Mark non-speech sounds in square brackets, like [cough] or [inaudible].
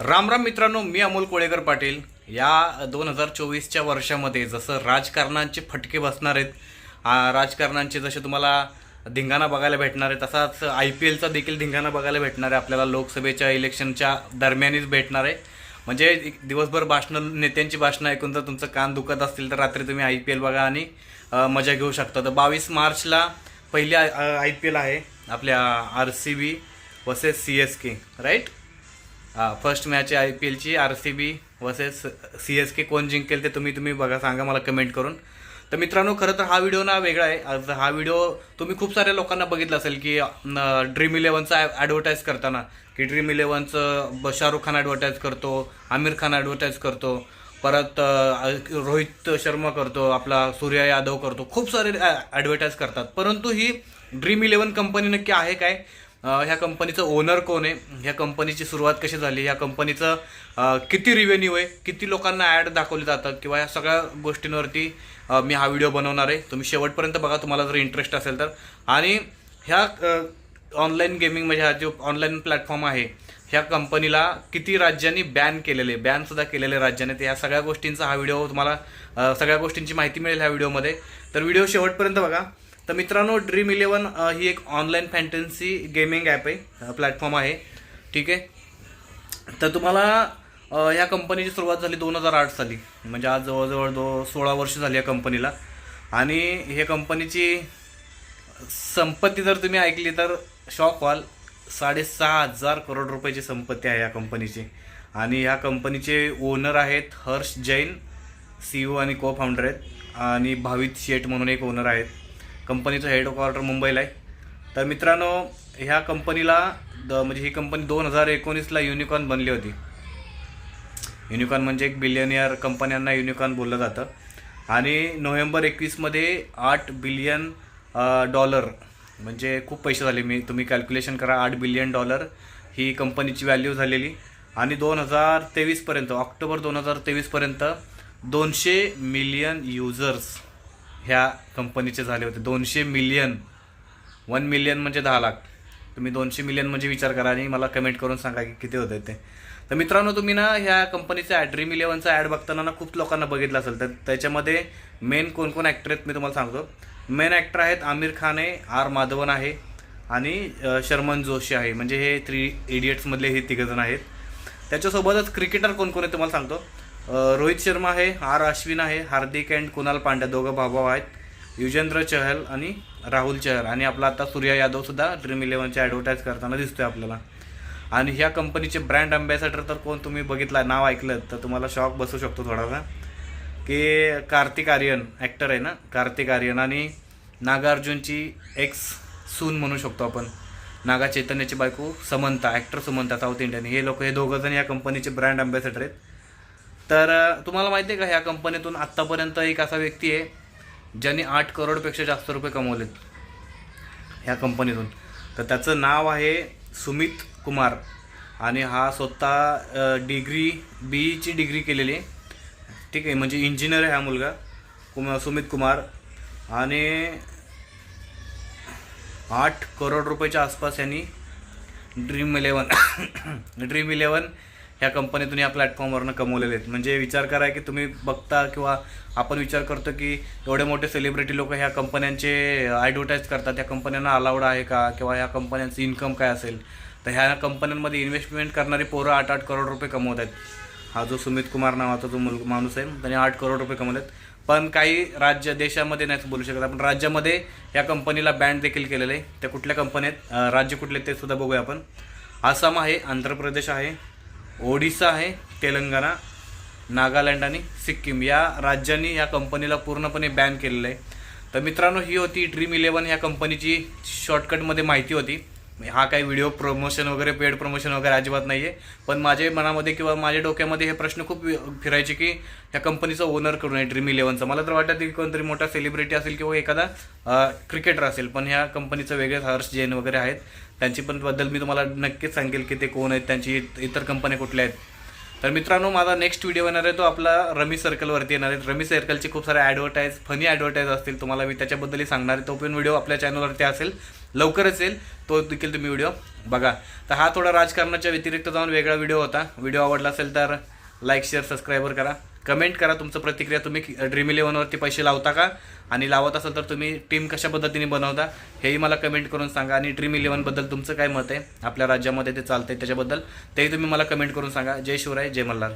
राम राम मित्रांनो मी अमोल कोळेकर पाटील. या दोन हजार चोवीसच्या वर्षामध्ये जसं राजकारणांचे फटके बसणार आहेत राजकारणांचे जसे तुम्हाला धिंगाणा बघायला भेटणार आहे तसाच आय पी एलचा देखील धिंगाणा बघायला भेटणार आहे. आपल्याला लोकसभेच्या इलेक्शनच्या दरम्यानच भेटणार आहे. म्हणजे एक दिवसभर भाषणं नेत्यांची भाषणं ऐकून जर तुमचं कान दुखत असतील तर रात्री तुम्ही आय पी एल बघा आणि मजा घेऊ शकता. तर बावीस मार्चला पहिली आय पी एल आहे आपल्या R C B versus C S K right? First match आहे I P एलची R C B versus C S K कोण जिंकेल ते तुम्ही तुम्ही बघा सांगा मला कमेंट करून. तर मित्रांनो खरं तर हा व्हिडिओ ना वेगळा आहे. आज हा व्हिडिओ तुम्ही खूप साऱ्या लोकांना बघितला असेल की ड्रीम इलेव्हनचा ॲडव्हर्टाईज करताना. की ड्रीम इलेव्हनचं शाहरुख खान ॲडव्हर्टाईज करतो आमिर खान ॲडव्हर्टाईज करतो. परत रोहित शर्मा करतो आपला सूर्या यादव करतो. खूप सारे ॲडव्हर्टाईज करतात. परंतु ही ड्रीम इलेव्हन कंपनी नक्की आहे काय? ह्या कंपनीचं ओनर कोण आहे? ह्या कंपनीची सुरुवात कशी झाली? ह्या कंपनीचं किती रिव्हेन्यू आहे? किती लोकांना ॲड दाखवले जातात? किंवा या सगळ्या गोष्टींवरती मी हा व्हिडिओ बनवणार आहे. तुम्ही शेवटपर्यंत बघा तुम्हाला जर इंटरेस्ट असेल तर. आणि ह्या ऑनलाईन गेमिंग म्हणजे हा जो ऑनलाईन प्लॅटफॉर्म आहे ह्या कंपनीला किती राज्यांनी बॅन केलेले? बॅनसुद्धा केलेले राज्याने. तर या सगळ्या गोष्टींचा हा व्हिडिओ तुम्हाला सगळ्या गोष्टींची माहिती मिळेल ह्या व्हिडिओमध्ये तर व्हिडिओ शेवटपर्यंत बघा. तर मित्रांनो ड्रीम इलेवन ही एक ऑनलाईन फॅन्टन्सी गेमिंग ॲप आहे प्लॅटफॉर्म आहे. ठीक आहे? तर तुम्हाला या कंपनीची सुरुवात झाली दोन हजार आठ साली. म्हणजे आज जवळजवळ दो सोळा वर्ष झाली या कंपनीला आणि हे कंपनीची संपत्ती जर तुम्ही ऐकली तर शॉक व्हाल. साडेसहा हजार करोड रुपयाची संपत्ती आहे या कंपनीची आणि या कंपनीचे ओनर आहेत हर्ष जैन सी ओ आणि को फाउंडर आहेत. आणि भावित शेठ म्हणून एक ओनर आहेत. कंपनीचं हेडक्वार्टर मुंबईला आहे. तर मित्रांनो ह्या कंपनीला द म्हणजे ही कंपनी दोन हजार एकोणीसला युनिकॉर्न बनली होती. युनिकॉर्न म्हणजे एक बिलियनियर कंपन्यांना युनिकॉर्न बोललं जातं. आणि नोव्हेंबर एकवीसमध्ये आठ बिलियन डॉलर म्हणजे खूप पैसे झाले. मी तुम्ही कॅल्क्युलेशन करा आठ बिलियन डॉलर ही कंपनीची व्हॅल्यू झालेली. आणि दोन हजार तेवीसपर्यंत ऑक्टोबर दोन हजार तेवीसपर्यंत दोनशे मिलियन युजर्स ह्या कंपनीचे झाले होते. दोनशे मिलियन वन मिलियन म्हणजे दहा लाख. तुम्ही दोनशे मिलियन म्हणजे विचार करा आणि मला कमेंट करून सांगा की किती होते ते. तर मित्रांनो तुम्ही ना ह्या कंपनीचा ॲड ड्रीम इलेवनचा ॲड बघताना ना खूप लोकांना बघितलं असेल. तर त्याच्यामध्ये मेन कोण कोण ॲक्टर आहेत मी तुम्हाला सांगतो. मेन ॲक्टर आहेत आमिर खान आहे आर माधवन आहे आणि शर्मन जोशी आहे. म्हणजे हे थ्री इडियट्समधले हे तिघजण आहेत. त्याच्यासोबतच क्रिकेटर कोण कोण आहे तुम्हाला सांगतो. रोहित शर्मा आहे आर अश्विन आहे हार्दिक अँड कुणाल पांड्या दोघं भाऊ आहेत. युजेंद्र चहल आणि राहुल चहल. आणि आपला आता सूर्या यादवसुद्धा ड्रीम इलेव्हनचे ॲडव्हर्टाईज करताना दिसतोय आपल्याला. आणि ह्या कंपनीचे ब्रँड अँबॅसेडर तर कोण तुम्ही बघितला नाव ऐकलं तर तुम्हाला शॉक बसू शकतो थोडासा. की कार्तिक आर्यन ॲक्टर आहे ना? कार्तिक आर्यन आणि नागार्जुनची एक्स सून म्हणू शकतो आपण. नागा चैतन्याची बायको Samantha actor Samantha south Indian हे लोक हे दोघं जण या कंपनीचे ब्रँड अँबॅसेडर आहेत. तर तुम्हाला माहिती आहे का ह्या कंपनीतून आत्तापर्यंत एक असा व्यक्ती आहे ज्याने आठ करोडपेक्षा जास्त रुपये कमवलेत. ह्या कंपनीतून. तर त्याचं नाव आहे सुमित कुमार आणि हा स्वतः डिग्री डिग्री बीईची डिग्री केलेली ठीक आहे म्हणजे इंजिनियर आहे हा मुलगा कुमार सुमित कुमार आणि आठ करोड रुपयाच्या आसपास यांनी ड्रीम इलेवन [coughs] ड्रीम इलेवन ह्या कंपनीतून या प्लॅटफॉर्मवरनं कमवलेले आहेत. म्हणजे विचार करा की तुम्ही बघता किंवा आपण विचार करतो की एवढे मोठे सेलिब्रिटी लोक ह्या कंपन्यांचे ॲडव्हर्टाईज करतात. त्या कंपन्यांना अलाउड आहे का? किंवा ह्या कंपन्यांचं इन्कम काय असेल? तर ह्या कंपन्यांमध्ये इन्व्हेस्टमेंट करणारी पोरं आठ आठ करोड रुपये कमवत आहेत. हा जो सुमित कुमार नावाचा जो मुल माणूस आहे त्याने आठ करोड रुपये कमवलेत. पण काही राज्य देशामध्ये नाही बोलू शकत आपण. राज्यामध्ये या कंपनीला बँड देखील केलेलं आहे. त्या कुठल्या कंपन्या आहेत? राज्य कुठले आहेत ते सुद्धा बघूया आपण. आसाम आहे आंध्र प्रदेश आहे ओडिसा आहे तेलंगणा नागालँड आणि सिक्कीम. या राज्यांनी या कंपनीला पूर्णपणे बॅन केलेलं आहे. तर मित्रांनो ही होती ड्रीम इलेवन ह्या कंपनीची शॉर्टकटमध्ये माहिती होती. म्हणजे हा काही व्हिडिओ प्रमोशन वगैरे पेड प्रमोशन वगैरे अजिबात नाही आहे पण माझ्या मनामध्ये किंवा माझ्या डोक्यामध्ये हे प्रश्न खूप फिरायचे की ह्या कंपनीचा ओनर करून आहे ड्रीम इलेव्हनचा मला तर वाटतं की कोणतरी मोठा सेलिब्रिटी असेल किंवा एखादा क्रिकेटर असेल पण ह्या कंपनीचं वेगळेच हर्ष जैन वगैरे आहेत. त्यांची पण बद्दल मी तुम्हाला नक्कीच सांगेल की ते कोण आहेत त्यांची इतर कंपन्या कुठल्या आहेत. तर मित्रांनो माझा नेक्स्ट व्हिडिओ येणार आहे तो आपला रमी सर्कलवरती येणार आहे. रमी सर्कलचे खूप सारे ॲडव्हर्टाईज फनी ॲडव्हर्टाईज असतील. तुम्हाला मी त्याच्याबद्दलही सांगणार आहे. तो पण व्हिडिओ आपल्या चॅनलवरती असेल. लवकरच येईल. तो देखील तुम्ही व्हिडिओ बघा. तर हा थोडा राजकारणाच्या व्यतिरिक्त जाऊन वेगळा व्हिडिओ होता. व्हिडिओ आवडला असेल तर लाईक शेअर सबस्क्राईबर करा. कमेंट करा तुमचं प्रतिक्रिया. तुम्ही ड्रीम इलेव्हनवरती पैसे लावता का? आणि लावत असाल तर तुम्ही टीम कशा पद्धतीने बनवता हेही मला कमेंट करून सांगा. आणि ड्रीम इलेव्हनबद्दल तुमचं काय मत आहे? आपल्या राज्यामध्ये ते चालतंय त्याच्याबद्दल तेही तुम्ही मला कमेंट करून सांगा. जय शिवराय जय मल्हार.